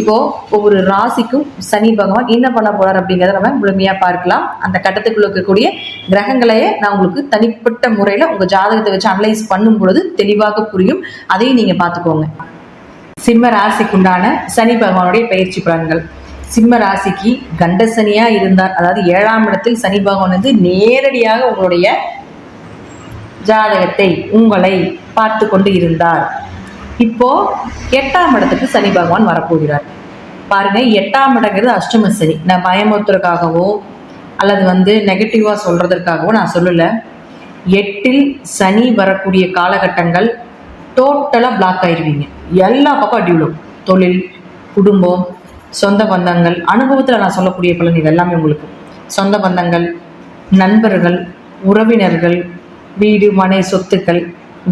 இப்போ ஒவ்வொரு ராசிக்கும் சனி பகவான் என்ன பண்ண போறார் அப்படிங்கிறத நம்ம முழுமையா பார்க்கலாம். அந்த கட்டத்துக்குள்ள இருக்கக்கூடிய கிரகங்களையே நான் உங்களுக்கு தனிப்பட்ட முறையில உங்க ஜாதகத்தை வச்சு அனலைஸ் பண்ணும் பொழுது தெளிவாக புரியும். அதையும் நீங்க பார்த்துக்கோங்க. சிம்ம ராசிக்குண்டான சனி பகவானுடைய பயிற்சி பலன்கள். சிம்ம ராசிக்கு கண்டசனியா இருந்தார். அதாவது ஏழாம் இடத்தில் சனி பகவான் வந்து நேரடியாக உங்களுடைய ஜாதகத்தை உங்களை பார்த்து கொண்டு இருந்தார். இப்போ எட்டாம் இடத்துக்கு சனி பகவான் வரப்போகிறார். பாருங்க எட்டாம் இடங்கிறது அஷ்டம சனி. நான் பயமுறுத்துறதுக்காகவோ அல்லது வந்து நெகட்டிவாக சொல்றதற்காகவோ நான் சொல்லலை. எட்டில் சனி வரக்கூடிய காலகட்டங்கள் டோட்டலாக பிளாக் ஆயிடுவீங்க எல்லா பக்கம் அடி தொழில் குடும்பம் சொந்த பந்தங்கள் அனுபவத்தில் நான் சொல்லக்கூடிய பலன் இது எல்லாமே உங்களுக்கு. சொந்த பந்தங்கள் நண்பர்கள் உறவினர்கள் வீடு மனை சொத்துக்கள்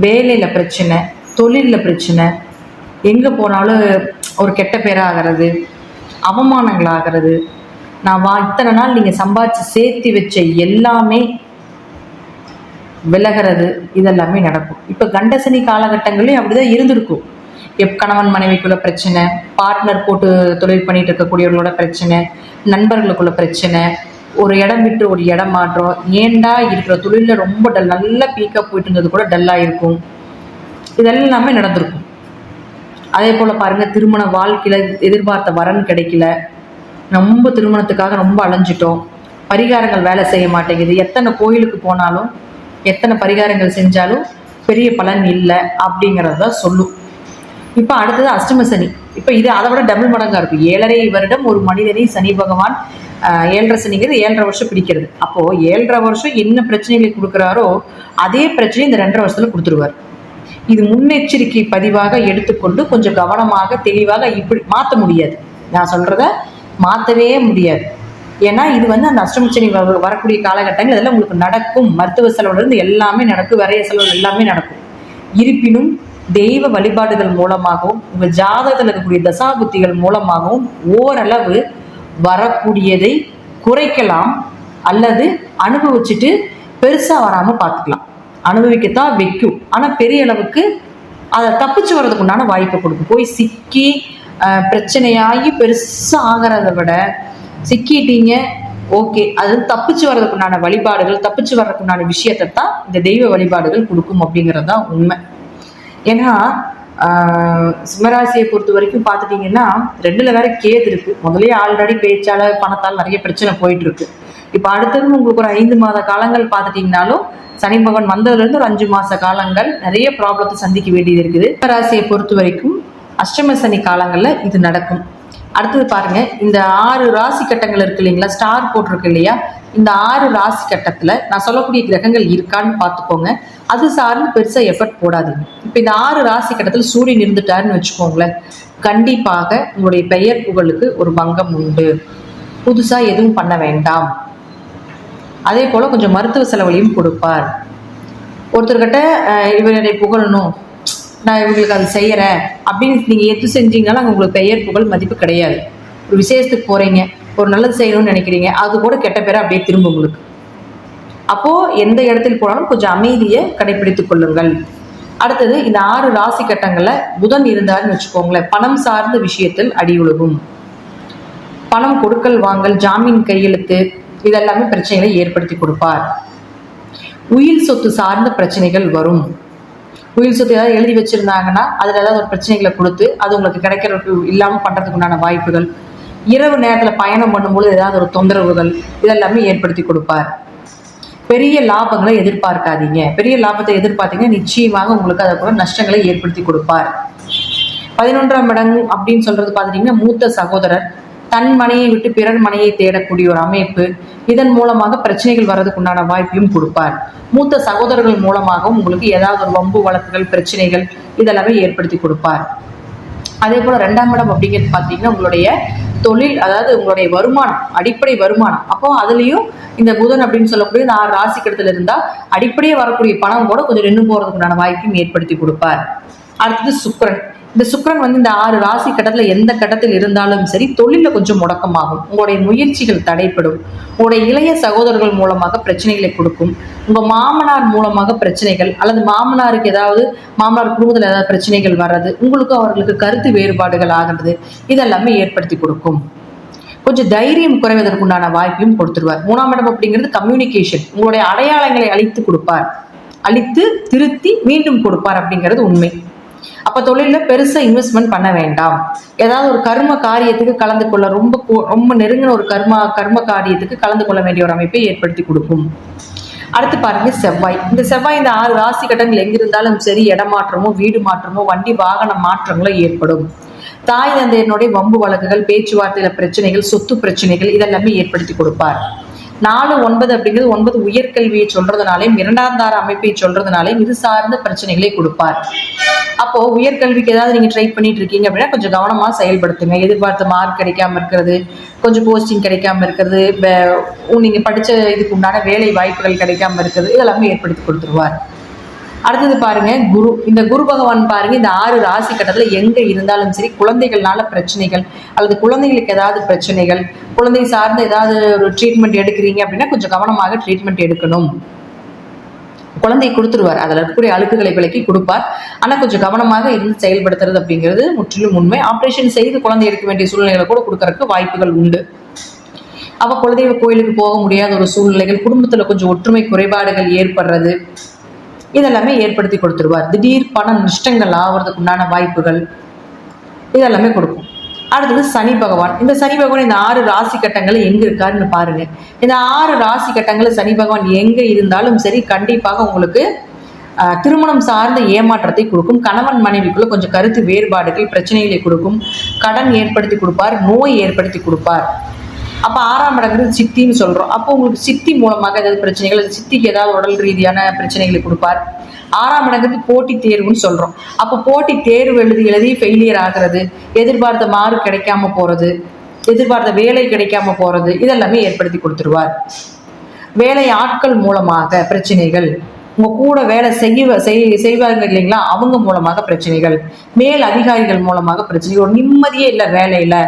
வேலையில் பிரச்சனை தொழிலில் பிரச்சனை. எங்கே போனாலும் ஒரு கெட்ட பேராகிறது அவமானங்கள் ஆகிறது நான் வா இத்தனை நாள் நீங்கள் சம்பாதிச்சு சேர்த்து வச்ச எல்லாமே விலகிறது இதெல்லாமே நடக்கும். இப்போ கண்டசனி காலகட்டங்களையும் அப்படிதான் இருந்திருக்கும். எப் கணவன் மனைவிக்குள்ள பிரச்சனை பார்ட்னர் போட்டு தொழில் பண்ணிட்டு இருக்கக்கூடியவர்களோட பிரச்சனை நண்பர்களுக்குள்ள பிரச்சனை ஒரு இடம் விட்டு ஒரு இடம் மாற்றம். ஏண்டா இருக்கிற தொழிலில் ரொம்ப டல் நல்லா பீக்காக போயிட்டு இருந்தது கூட டல்லாக இருக்கும். இதெல்லாமே நடந்திருக்கும். அதே போல் பாருங்கள் திருமண வாழ்க்கையில் எதிர்பார்த்த வரன் கிடைக்கல. ரொம்ப திருமணத்துக்காக ரொம்ப அலைஞ்சிட்டோம். பரிகாரங்கள் வேலை செய்ய மாட்டேங்குது. எத்தனை கோயிலுக்கு போனாலும் எத்தனை பரிகாரங்கள் செஞ்சாலும் பெரிய பலன் இல்லை அப்படிங்கிறது தான் சொல்லும். இப்போ அடுத்தது அஷ்டம சனி. இப்போ இது அதை விட டபுள் மடங்காக இருக்கும். ஏழரை வருடம் ஒரு மனிதனை சனி பகவான் ஏழரை சனிங்கிறது ஏழரை வருஷம் பிடிக்கிறது. அப்போது ஏழரை வருஷம் என்ன பிரச்சனைகளை கொடுக்குறாரோ அதே பிரச்சனை இந்த ரெண்டரை வருஷத்தில் கொடுத்துருவார். இது முன்னெச்சரிக்கை பதிவாக எடுத்துக்கொண்டு கொஞ்சம் கவனமாக தெளிவாக இப்படி மாற்ற முடியாது. நான் சொல்கிறத மாற்றவே முடியாது. ஏன்னா இது வந்து அந்த அஷ்டமிச்சனி வ- வரக்கூடிய காலகட்டங்கள் இதெல்லாம் உங்களுக்கு நடக்கும். மருத்துவ செலவுலேருந்து எல்லாமே நடக்கும். விரைய செலவு எல்லாமே நடக்கும். இருப்பினும் தெய்வ வழிபாடுகள் மூலமாகவும் உங்கள் ஜாதகத்தில் இருக்கக்கூடிய தசாபுத்திகள் மூலமாகவும் ஓரளவு வரக்கூடியதை குறைக்கலாம் அல்லது அனுபவிச்சுட்டு பெருசாக வராமல் பார்த்துக்கலாம். அனுபவிக்கத்தான் வைக்கும். ஆனால் பெரிய அளவுக்கு அதை தப்பிச்சு வர்றதுக்கு உண்டான வாய்ப்பை கொடுக்கும். போய் சிக்கி பிரச்சனையாகி பெருசாக ஆகிறத விட சிக்கிட்டீங்க ஓகே. அது தப்பிச்சு வர்றதுக்குண்டான வழிபாடுகள் தப்பிச்சு வர்றதுக்குண்டான விஷயத்தை தான் இந்த தெய்வ வழிபாடுகள் கொடுக்கும் அப்படிங்கிறது தான் உண்மை. ஏன்னா சிம்மராசியை பொறுத்த வரைக்கும் பார்த்துட்டிங்கன்னா ரெண்டுல வேற கேது இருக்கு. முதலே ஆல்ரெடி பேச்சால பணத்தால் நிறைய பிரச்சனை போயிட்டு இருக்கு. இப்போ அடுத்தது உங்களுக்கு ஒரு ஐந்து மாத காலங்கள் பார்த்துட்டிங்கனாலும் சனி பகவான் வந்ததுலேருந்து ஒரு அஞ்சு மாத காலங்கள் நிறைய ப்ராப்ளத்தை சந்திக்க வேண்டியது இருக்குது. ராசியை பொறுத்த வரைக்கும் அஷ்டம சனி காலங்களில் இது நடக்கும். அடுத்தது பாருங்க இந்த ஆறு ராசி கட்டங்கள் இருக்கு இல்லைங்களா ஸ்டார் போட்டிருக்கு இல்லையா இந்த ஆறு ராசி கட்டத்தில் நான் சொல்லக்கூடிய கிரகங்கள் இருக்கான்னு பார்த்துக்கோங்க. அது சார்ந்து பெருசாக எஃபர்ட் போடாதீங்க. இப்போ இந்த ஆறு ராசி கட்டத்தில் சூரியன் இருந்துட்டாருன்னு வச்சுக்கோங்களேன் கண்டிப்பாக உங்களுடைய பெயர் புகழுக்கு ஒரு பங்கம் உண்டு. புதுசாக எதுவும் பண்ண வேண்டாம். அதே போல் கொஞ்சம் மருத்துவ செலவுலையும் கொடுப்பார். ஒருத்தர்கிட்ட இவர் என்னை புகழணும் நான் இவங்களுக்கு அது செய்கிறேன் அப்படின்னு நீங்கள் எது செஞ்சீங்கனாலும் அங்கே உங்களுக்கு பெயர் புகழ் மதிப்பு கிடையாது. ஒரு விசேஷத்துக்கு போகிறீங்க ஒரு நல்லது செய்யணும்னு நினைக்கிறீங்க அது கூட கெட்ட பேரை அப்படியே திரும்ப உங்களுக்கு. அப்போது எந்த இடத்தில் போனாலும் கொஞ்சம் அமைதியை கடைபிடித்து கொள்ளுங்கள். அடுத்தது இந்த ஆறு ராசி கட்டங்களில் புதன் இருந்தாருன்னு வச்சுக்கோங்களேன் பணம் சார்ந்த விஷயத்தில் அடியுழுகும் பணம் கொடுக்கல் வாங்கல் ஜாமீன் கையெழுத்து இதெல்லாமே பிரச்சனைகளை ஏற்படுத்தி கொடுப்பார். உயிர் சொத்து சார்ந்த பிரச்சனைகள் வரும். உயிர் சொத்து ஏதாவது எழுதி வச்சிருந்தாங்கன்னா அதில் ஏதாவது ஒரு பிரச்சனைகளை கொடுத்து அது உங்களுக்கு கிடைக்கிறதுக்கு இல்லாமல் பண்ணுறதுக்கு உண்டான வாய்ப்புகள். இரவு நேரத்தில் பயணம் பண்ணும்போது ஏதாவது ஒரு தொந்தரவுகள் இதெல்லாமே ஏற்படுத்தி கொடுப்பார். பெரிய லாபங்களை எதிர்பார்க்காதீங்க. பெரிய லாபத்தை எதிர்பார்த்தீங்கன்னா நிச்சயமாக உங்களுக்கு அதை நஷ்டங்களை ஏற்படுத்தி கொடுப்பார். பதினொன்றாம் இடம் அப்படின்னு சொல்றது பார்த்துட்டீங்கன்னா மூத்த சகோதரர். தன் மனையை விட்டு பிறர் மனையை தேடக்கூடிய ஒரு அமைப்பு இதன் மூலமாக பிரச்சனைகள் வர்றதுக்கு உண்டான வாய்ப்பையும் கொடுப்பார். மூத்த சகோதரர்கள் மூலமாகவும் உங்களுக்கு ஏதாவது ஒரு வம்பு வழக்குகள் பிரச்சனைகள் இதெல்லாமே ஏற்படுத்தி கொடுப்பார். அதே போல ரெண்டாம் இடம் அப்படிங்கிறது பார்த்தீங்கன்னா உங்களுடைய தொழில் அதாவது உங்களுடைய வருமானம் அடிப்படை வருமானம். அப்போ அதுலேயும் இந்த புதன் அப்படின்னு சொல்லக்கூடிய இந்த ஆறு ராசி கடத்துல இருந்தால் அடிப்படையே வரக்கூடிய பணம் கூட கொஞ்சம் நின்று போகிறதுக்குண்டான வாய்ப்பையும் ஏற்படுத்தி கொடுப்பார். அடுத்தது சுக்கரன். இந்த சுக்கிரன் வந்து இந்த ஆறு ராசி கட்டத்தில் எந்த கட்டத்தில் இருந்தாலும் சரி தொழிலில் கொஞ்சம் முடக்கமாகும். உங்களுடைய முயற்சிகள் தடைப்படும் உங்களுடைய இளைய சகோதரர்கள் மூலமாக பிரச்சனைகளை கொடுக்கும். உங்கள் மாமனார் மூலமாக பிரச்சனைகள் அல்லது மாமனாருக்கு ஏதாவது மாமனார் குடும்பத்தில் ஏதாவது பிரச்சனைகள் வர்றது உங்களுக்கு அவர்களுக்கு கருத்து வேறுபாடுகள் ஆகிறது இதெல்லாமே ஏற்படுத்தி கொடுக்கும். கொஞ்சம் தைரியம் குறைவதற்குண்டான வாய்ப்பையும் கொடுத்துருவார். மூணாம் இடம் அப்படிங்கிறது கம்யூனிகேஷன் உங்களுடைய அடையாளங்களை அழித்து கொடுப்பார். அழித்து திருத்தி மீண்டும் கொடுப்பார் அப்படிங்கிறது உண்மை. அப்ப தொழிலில் பெருசா இன்வெஸ்ட்மெண்ட் பண்ண வேண்டாம். ஏதாவது ஒரு கர்ம காரியத்துக்கு கலந்து கொள்ள ரொம்ப ரொம்ப நெருங்கின ஒரு கர்ம கர்ம காரியத்துக்கு கலந்து கொள்ள வேண்டிய ஒரு அமைப்பை ஏற்படுத்தி கொடுக்கும். அடுத்து பாருங்க செவ்வாய். இந்த செவ்வாய் இந்த ஆறு ராசி கட்டங்கள் எங்கிருந்தாலும் சரி இடமாற்றமோ வீடு மாற்றமோ வண்டி வாகன மாற்றங்களோ ஏற்படும். தாய் தந்தையனுடைய வம்பு வழக்குகள் பேச்சுவார்த்தையில பிரச்சனைகள் சொத்து பிரச்சனைகள் இதெல்லாமே ஏற்படுத்தி கொடுப்பார். நாலு ஒன்பது அப்படிங்கிறது ஒன்பது உயர்கல்வியை சொல்றதுனாலையும் இரண்டாம் தார அமைப்பை சொல்றதுனாலையும் இது சார்ந்த பிரச்சனைகளை கொடுப்பார். அப்போ உயர்கல்விக்கு ஏதாவது நீங்க ட்ரை பண்ணிட்டு இருக்கீங்க அப்படின்னா கொஞ்சம் கவனமா செயல்படுத்துங்க. எதிர்பார்த்த மார்க் கிடைக்காம இருக்கிறது கொஞ்சம் போஸ்டிங் கிடைக்காம இருக்கிறது உ- நீங்க படிச்ச இதுக்கு உண்டான வேலை வாய்ப்புகள் கிடைக்காம இருக்கிறது இதெல்லாமே ஏற்படுத்தி கொடுத்துருவார். அடுத்தது பாருங்க குரு. இந்த குரு பகவான் பாருங்க இந்த ஆறு ராசி கட்டத்தில் எங்க இருந்தாலும் சரி குழந்தைகள்னால பிரச்சனைகள் அல்லது குழந்தைகளுக்கு ஏதாவது பிரச்சனைகள் குழந்தை சார்ந்த ஏதாவது ஒரு ட்ரீட்மெண்ட் எடுக்கிறீங்க அப்படின்னா கொஞ்சம் கவனமாக ட்ரீட்மெண்ட் எடுக்கணும். குழந்தை கொடுத்துருவார். அதில் இருக்கக்கூடிய அழுக்குகளை விலக்கி கொடுப்பார். ஆனால் கொஞ்சம் கவனமாக இருந்து செயல்படுத்துறது அப்படிங்கிறது முற்றிலும் உண்மை. ஆப்ரேஷன் செய்து குழந்தை எடுக்க வேண்டிய சூழ்நிலைகளை கூட கொடுக்கறதுக்கு வாய்ப்புகள் உண்டு. அவள் குலதெய்வ கோயிலுக்கு போக முடியாத ஒரு சூழ்நிலைகள் குடும்பத்தில் கொஞ்சம் ஒற்றுமை குறைபாடுகள் ஏற்படுறது இதெல்லாமே ஏற்படுத்தி கொடுத்துருவார். திடீர் பண நஷ்டங்கள் ஆகிறதுக்கு உண்டான வாய்ப்புகள் இதெல்லாமே கொடுக்கும். அடுத்தது சனி பகவான். இந்த சனி பகவான் இந்த ஆறு ராசி கட்டங்கள் எங்க இருக்காருன்னு பாருங்க. இந்த ஆறு ராசி கட்டங்கள் சனி பகவான் எங்க இருந்தாலும் சரி கண்டிப்பாக உங்களுக்கு திருமணம் சார்ந்த ஏமாற்றத்தை கொடுக்கும். கணவன் மனைவிக்குள்ள கொஞ்சம் கருத்து வேறுபாடுகள் பிரச்சனைகளை கொடுக்கும். கடன் ஏற்படுத்தி கொடுப்பார் நோய் ஏற்படுத்தி கொடுப்பார். அப்போ ஆறாம் இடங்கிறது சித்தின்னு சொல்கிறோம் அப்போ உங்களுக்கு சித்தி மூலமாக ஏதாவது பிரச்சனைகள் அது சித்திக்கு ஏதாவது உடல் ரீதியான பிரச்சனைகளை கொடுப்பார். ஆறாம் இடங்கிறது போட்டி தேர்வுன்னு சொல்கிறோம் அப்போ போட்டி தேர்வு எழுதி எழுதி ஃபெயிலியர் ஆகிறது எதிர்பார்த்த மார்க் கிடைக்காம போகிறது எதிர்பார்த்த வேலை கிடைக்காம போகிறது இதெல்லாமே ஏற்படுத்தி கொடுத்துருவார். வேலை ஆட்கள் மூலமாக பிரச்சனைகள் உங்க கூட வேலை செய்வ செய்- செய்வாங்க இல்லைங்களா? அவங்க மூலமாக பிரச்சனைகள் மேல் அதிகாரிகள் மூலமாக பிரச்சனைகள். ஒரு நிம்மதியே இல்லை வேலையில்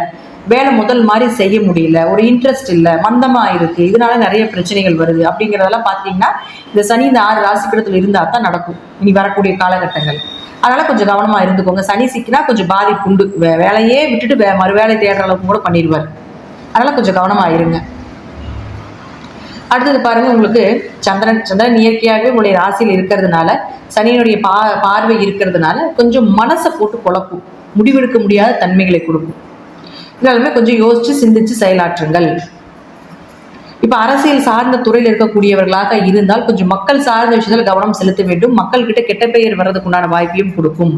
வேலை முதல் மாதிரி செய்ய முடியல ஒரு இன்ட்ரெஸ்ட் இல்லை மந்தமாக இருக்குது இதனால நிறைய பிரச்சனைகள் வருது அப்படிங்கிறதெல்லாம் பார்த்தீங்கன்னா இந்த சனி இந்த ஆறு ராசிக்கிடத்தில் இருந்தால் தான் நடக்கும். இனி வரக்கூடிய காலகட்டங்கள். அதனால கொஞ்சம் கவனமா இருந்துக்கோங்க. சனி சிக்கினா கொஞ்சம் பாதிப்பு உண்டு. வே- வேலையே விட்டுட்டு வே- மறுவேலை தேடுற அளவுக்கு கூட பண்ணிடுவார். அதனால கொஞ்சம் கவனமா இருங்க. அடுத்தது பாருங்க உங்களுக்கு சந்திரன் சந்திரன் இயற்கையாகவே உங்களுடைய ராசியில் இருக்கிறதுனால சனியினுடைய பா பார்வை இருக்கிறதுனால கொஞ்சம் மனசை போட்டு குழப்பும் முடிவெடுக்க முடியாத தன்மைகளை கொடுக்கும். இதனாலுமே கொஞ்சம் யோசிச்சு சிந்திச்சு செயலாற்றுங்கள். இப்போ அரசியல் சார்ந்த துறையில் இருக்கக்கூடியவர்களாக இருந்தால் கொஞ்சம் மக்கள் சார்ந்த விஷயத்தில் கவனம் செலுத்த வேண்டும். மக்கள்கிட்ட கெட்ட பெயர் வர்றதுக்குண்டான வாய்ப்பையும் கொடுக்கும்.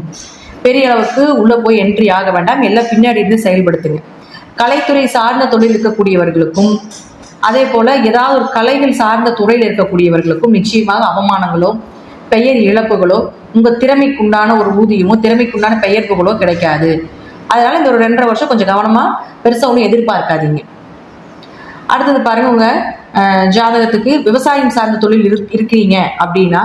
பெரிய அளவுக்கு உள்ள போய் என்ட்ரி ஆக வேண்டாம். எல்லாம் பின்னாடி இருந்து செயல்படுத்துங்க. கலைத்துறை சார்ந்த தொழில் இருக்கக்கூடியவர்களுக்கும் அதே போல ஏதாவது ஒரு கலைகள் சார்ந்த துறையில் இருக்கக்கூடியவர்களுக்கும் நிச்சயமாக அவமானங்களோ பெயர் இழப்புகளோ உங்க திறமைக்குண்டான ஒரு ஊதியமோ திறமைக்குண்டான பெயர்ப்புகளோ கிடைக்காது. அதனால இந்த ஒரு ரெண்டரை வருஷம் கொஞ்சம் கவனமா பெருசா ஒன்றும் எதிர்பார்க்காதீங்க. அடுத்தது பாருங்க உங்க ஜாதகத்துக்கு விவசாயம் சார்ந்த தொழில் இரு- இருக்கிறீங்க அப்படின்னா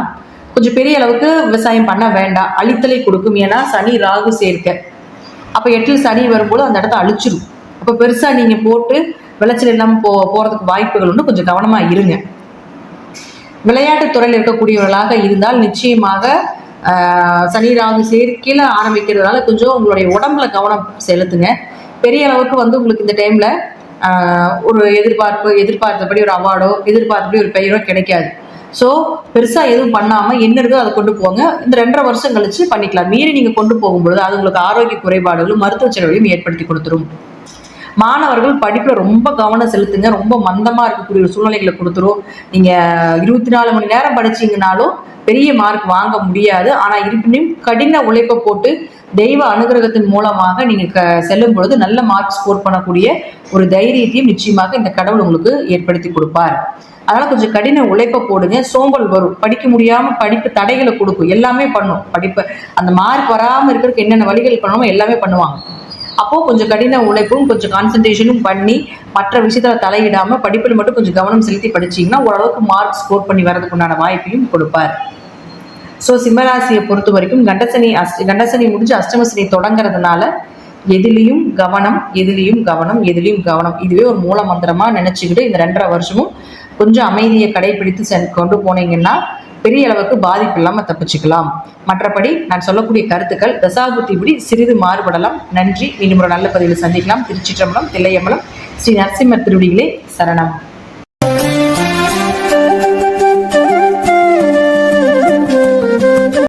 கொஞ்சம் பெரிய அளவுக்கு விவசாயம் பண்ண வேண்டாம். அழித்தலை கொடுக்கும். ஏன்னா சனி ராகு சேர்க்க. அப்போ எட்டில் சனி வரும்போது அந்த இடத்த அழிச்சிடும் அப்போ பெருசா நீங்க போட்டு விளைச்சல் இல்லாமல் போ போறதுக்கு வாய்ப்புகள் உண்டு கொஞ்சம் கவனமா இருங்க. விளையாட்டு துறையில் இருக்கக்கூடியவர்களாக இருந்தால் நிச்சயமாக சனி ராகு சேர்க்கையில் ஆரம்பிக்கிறதுனால கொஞ்சம் உங்களுடைய உடம்புல கவனம் செலுத்துங்க. பெரிய அளவுக்கு வந்து உங்களுக்கு இந்த டைமில் ஒரு எதிர்பார்ப்பு எதிர்பார்த்தபடி ஒரு அவார்டோ எதிர்பார்த்தபடி ஒரு பெயரோ கிடைக்காது. ஸோ பெருசாக எதுவும் பண்ணாமல் என்ன இருக்கோ அதை கொண்டு போங்க. இந்த ரெண்டரை வருஷம் கழிச்சு பண்ணிக்கலாம். மீறி நீங்கள் கொண்டு போகும்பொழுது அது உங்களுக்கு ஆரோக்கிய குறைபாடுகளும் மருத்துவ செலவையும் ஏற்படுத்தி கொடுத்துரும். மாணவர்கள் படிப்பில் ரொம்ப கவனம் செலுத்துங்க ரொம்ப மந்தமாக இருக்கக்கூடிய ஒரு சூழ்நிலைகளை கொடுத்துரும். நீங்கள் இருபத்தி நாலு மணி நேரம் படிச்சீங்கனாலும் பெரிய மார்க் வாங்க முடியாது. ஆனால் இருப்பினும் கடின உழைப்பை போட்டு தெய்வ அனுகிரகத்தின் மூலமாக நீங்கள் க செல்லும் பொழுது நல்ல மார்க் ஸ்கோர் பண்ணக்கூடிய ஒரு தைரியத்தையும் நிச்சயமாக இந்த கடவுள் உங்களுக்கு ஏற்படுத்தி கொடுப்பார். அதனால் கொஞ்சம் கடின உழைப்பை போடுங்க. சோம்பல் வரும். படிக்க முடியாமல் படிப்பு தடைகளை கொடுக்கும். எல்லாமே பண்ணும். படிப்பை அந்த மார்க் வராமல் இருக்கிறதுக்கு என்னென்ன வழிகள் பண்ணணுமோ எல்லாமே பண்ணுவாங்க. அப்போ கொஞ்சம் கடின உழைப்பும் கொஞ்சம் கான்சன்ட்ரேஷனும் பண்ணி மற்ற விஷயத்துல தலையிடாம படிப்பில் மட்டும் கொஞ்சம் கவனம் செலுத்தி படிச்சீங்கன்னா ஓரளவுக்கு மார்க் ஸ்கோர் பண்ணி வரதுக்கு உண்டான வாய்ப்பையும் கொடுப்பார். ஸோ சிம்மராசியை பொறுத்த வரைக்கும் கண்டசனி அஸ் கண்டசனி முடிஞ்சு அஷ்டமசனி தொடங்குறதுனால எதிலையும் கவனம் எதிலையும் கவனம் எதிலையும் கவனம். இதுவே ஒரு மூல மந்திரமா நினைச்சுக்கிட்டு இந்த ரெண்டரை வருஷமும் கொஞ்சம் அமைதியை கடைபிடித்து சென் கொண்டு போனீங்கன்னா பெரிய அளவுக்கு பாதிப்பு இல்லாமல் தப்பிச்சுக்கலாம். மற்றபடி நான் சொல்லக்கூடிய கருத்துக்கள் தசாபுத்திபடி சிறிது மாறுபடலாம். நன்றி. மீண்டும் ஒரு நல்ல பதிவில் சந்திக்கலாம். திருச்சிற்றம்பலம் தில்லையம்பலம் ஸ்ரீ நரசிம்மர் திருவடிகளே சரணம்.